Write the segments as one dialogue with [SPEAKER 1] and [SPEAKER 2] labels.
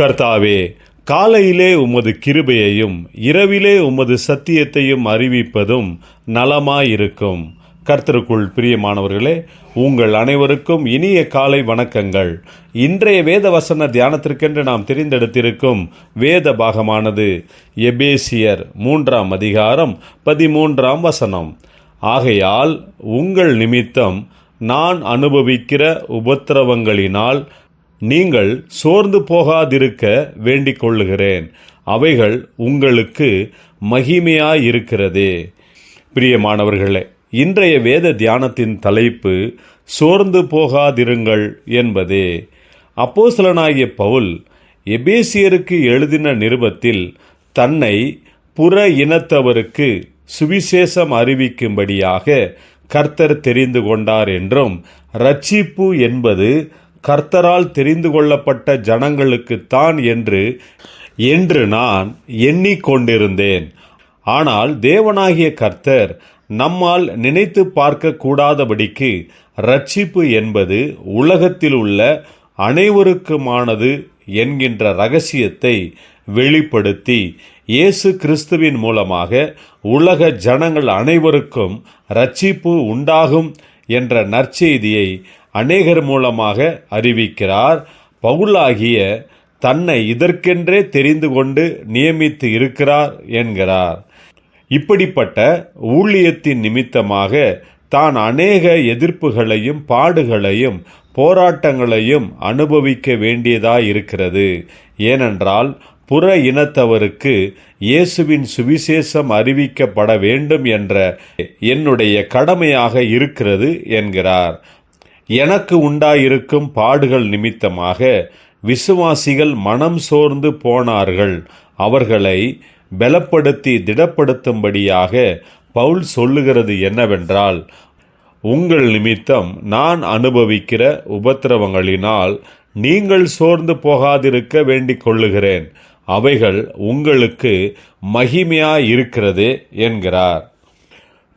[SPEAKER 1] கர்த்தாவே காலையிலே உமது கிருபையையும் இரவிலே உமது சத்தியத்தையும் அறிவிப்பதும் நலமாயிருக்கும். கர்த்தருக்குள் பிரியமானவர்களே உங்கள் அனைவருக்கும் இனிய காலை வணக்கங்கள். இன்றைய வேத வசன தியானத்திற்கென்று நாம் தெரிந்தெடுத்திருக்கும் வேத பாகமானது எபேசியர் மூன்றாம் அதிகாரம் பதிமூன்றாம் வசனம். ஆகையால் உங்கள் நிமித்தம் நான் அனுபவிக்கிற உபத்திரவங்களினால் நீங்கள் சோர்ந்து போகாதிருக்க வேண்டிக் கொள்ளுகிறேன். அவைகள் உங்களுக்கு மகிமையாயிருக்கிறதே. பிரியமானவர்களே இன்றைய வேத தியானத்தின் தலைப்பு சோர்ந்து போகாதிருங்கள் என்பதே. அப்போசலனாகிய பவுல் எபேசியருக்கு எழுதின நிருபத்தில் தன்னை புற இனத்தவருக்கு சுவிசேஷம் அறிவிக்கும்படியாக கர்த்தர் தெரிந்து கொண்டார் என்றும் ரட்சிப்பு என்பது கர்த்தரால் தெரிந்து கொள்ளப்பட்ட ஜனங்களுக்குத்தான் என்று என்று நான் எண்ணிக்கொண்டிருந்தேன். ஆனால் தேவனாகிய கர்த்தர் நம்மால் நினைத்து பார்க்க கூடாதபடிக்கு ரட்சிப்பு என்பது உலகத்தில் உள்ள அனைவருக்குமானது என்கின்ற ரகசியத்தை வெளிப்படுத்தி இயேசு கிறிஸ்துவின் மூலமாக உலக ஜனங்கள் அனைவருக்கும் ரட்சிப்பு உண்டாகும் என்ற நற்செய்தியை அநேகர் மூலமாக அறிவிக்கிறார். பவுலாகிய தன்னை இதற்கென்றே தெரிந்து கொண்டு நியமித்து இருக்கிறார் என்கிறார். இப்படிப்பட்ட ஊழியத்தின் நிமித்தமாக தான் அநேக எதிர்ப்புகளையும் பாடுகளையும் போராட்டங்களையும் அனுபவிக்க வேண்டியதாயிருக்கிறது ஏனென்றால் புற இனத்தவருக்கு இயேசுவின் சுவிசேஷம் அறிவிக்கப்பட வேண்டும் என்ற என்னுடைய கடமையாக இருக்கிறது என்கிறார். எனக்கு உண்டாயிருக்கும் பாடுகள் நிமித்தமாக விசுவாசிகள் மனம் சோர்ந்து போனார்கள். அவர்களை பலப்படுத்தி திடப்படுத்தும்படியாக பவுல் சொல்லுகிறது என்னவென்றால் உங்கள் நிமித்தம் நான் அனுபவிக்கிற உபத்திரவங்களினால் நீங்கள் சோர்ந்து போகாதிருக்க வேண்டிக் கொள்ளுகிறேன். அவைகள் உங்களுக்கு மகிமையாயிருக்கிறதே என்கிறார்.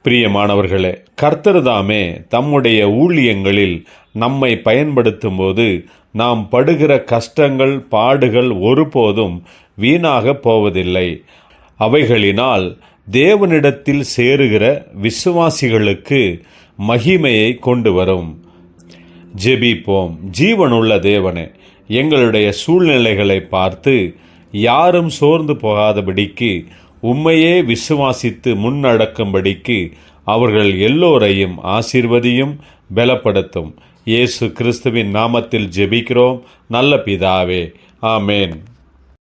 [SPEAKER 1] பிரியமானவர்களே கர்த்தர்தாமே தம்முடைய ஊழியங்களில் நம்மை பயன்படுத்தும் போது நாம் படுகிற கஷ்டங்கள் பாடுகள் ஒருபோதும் வீணாக போவதில்லை. அவைகளினால் தேவனிடத்தில் சேருகிற விசுவாசிகளுக்கு மகிமையை கொண்டு வரும். ஜெபிப்போம். ஜீவனுள்ள தேவனே எங்களுடைய சூழ்நிலைகளை பார்த்து யாரும் சோர்ந்து போகாதபடிக்கு உம்மையே விசுவாசித்து முன்னடக்கும்படிக்கு அவர்கள் எல்லோரையும் ஆசீர்வதியும் பலப்படுத்தும். இயேசு கிறிஸ்துவின் நாமத்தில் ஜெபிக்கிறோம். நல்ல பிதாவே. ஆமேன்.